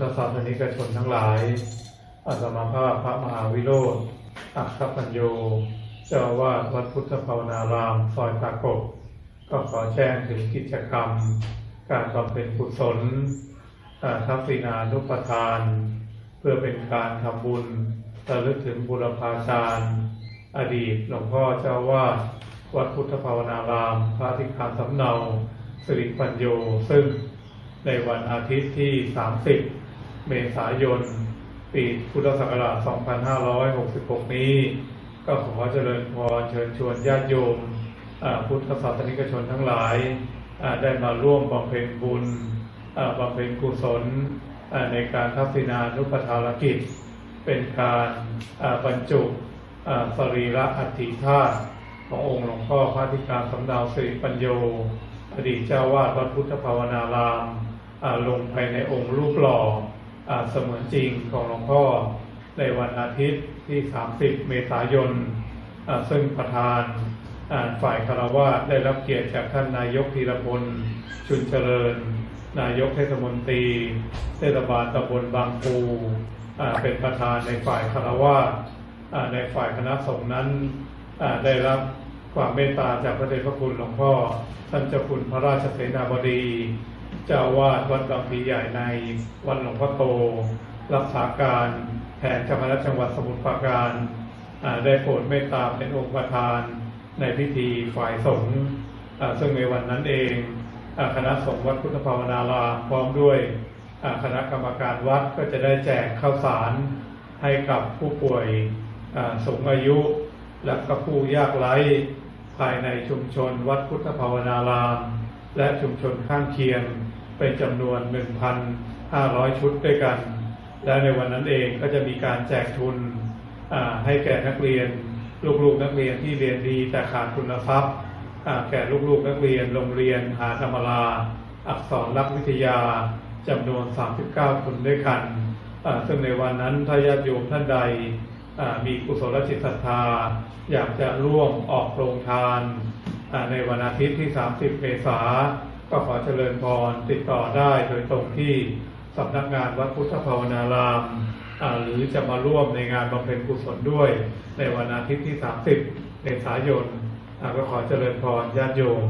ธศาสนิกชนทั้งหลายอาตมาภาพพระมหาวิโรธอัคคปัญโยเจ้าวาดวัดพุทธภาวนาราม ซอยตากบก็ขอแจ้งถึงกิจกรรม การบำเพ็ญกุศลทักษิณานุปทาน เพื่อเป็นการทำบุญระลึกถึงบุรพาจารย์อดีตหลวงพ่อเจ้าวาดวัดพุทธภาวนาราม พระธิการสำเนาสิริปัญโยซึ่ง ในวันอาทิตย์ที่ 30 เมษายน ปีพุทธศักราช 2566 นี้ ก็ขอเจริญพรเชิญชวนญาติโยมพุทธศาสนิกชนทั้งหลาย ได้มาร่วมบำเพ็ญบุญบำเพ็ญกุศลในการทักษิณานุปทานกิจ เป็นการบรรจุสรีระอัฐิธาตุขององค์หลวงพ่อพระธิการสำเนาสิริปัญโย อดีตเจ้าวาดวัดพุทธภาวนารามลงภายในองค์รูปหล่ออเสมือนจริงของหลวงพ่อในวันอาทิตย์ที่ 30 เมษายน ซึ่งประธานฝ่ายคารวะได้รับเกียรติจากท่านนายกธีรพลชุนเจริญ นายกเทศมนตรี เทศบาลตำบลบางปูเป็นประธานในฝ่ายคารวะอ่าในฝ่ายคณะสงฆ์นั้นได้รับ ความเมตตาจากพระเดชพระคุณหลวงพ่อท่านเจ้าคุณพระราชเสนาบดี เจ้าวาดวัดบางพีใหญ่ในวัดหลวงพ่อโต รักษาการแทนเจ้าคณะจังหวัดสมุทรปราการได้โปรดเมตตาเป็นองค์ประธานในพิธีฝ่ายสงฆ์ซึ่งในวันนั้นเองคณะสงฆ์วัดพุทธภาวนารามพร้อมด้วยคณะกรรมการวัดก็จะได้แจกข้าวสารให้กับผู้ป่วยอ่าสูงอายุ และก็ผู้ยากไร้ภายในชุมชนวัดพุทธภาวนาราม และชุมชนข้างเคียงเป็นจำนวน 1,500 ชุดด้วยกัน และในวันนั้นเองก็จะมีการแจกทุนให้แก่นักเรียน ลูกๆนักเรียนที่เรียนดีแต่ขาดทุนทรัพย์แก่ลูกๆนักเรียนโรงเรียนหาธรรมราอักษรรักวิทยาจำนวน 39ทุนด้วยกัน ซึ่งในวันนั้นถ้าญาติโยมท่านใด มีกุศลจิตศรัทธา อยากจะร่วมออกโรงทานในวันอาทิตย์ที่ 30 เมษาก็ขอเจริญพรติดต่อได้โดยตรงที่สำนักงานวัดพุทธภาวนารามหรือจะมาร่วมในงานบำเพ็ญกุศลด้วย ในวันอาทิตย์ที่ 30 เมษายนอ่าก็ขอเจริญพรญาติโยม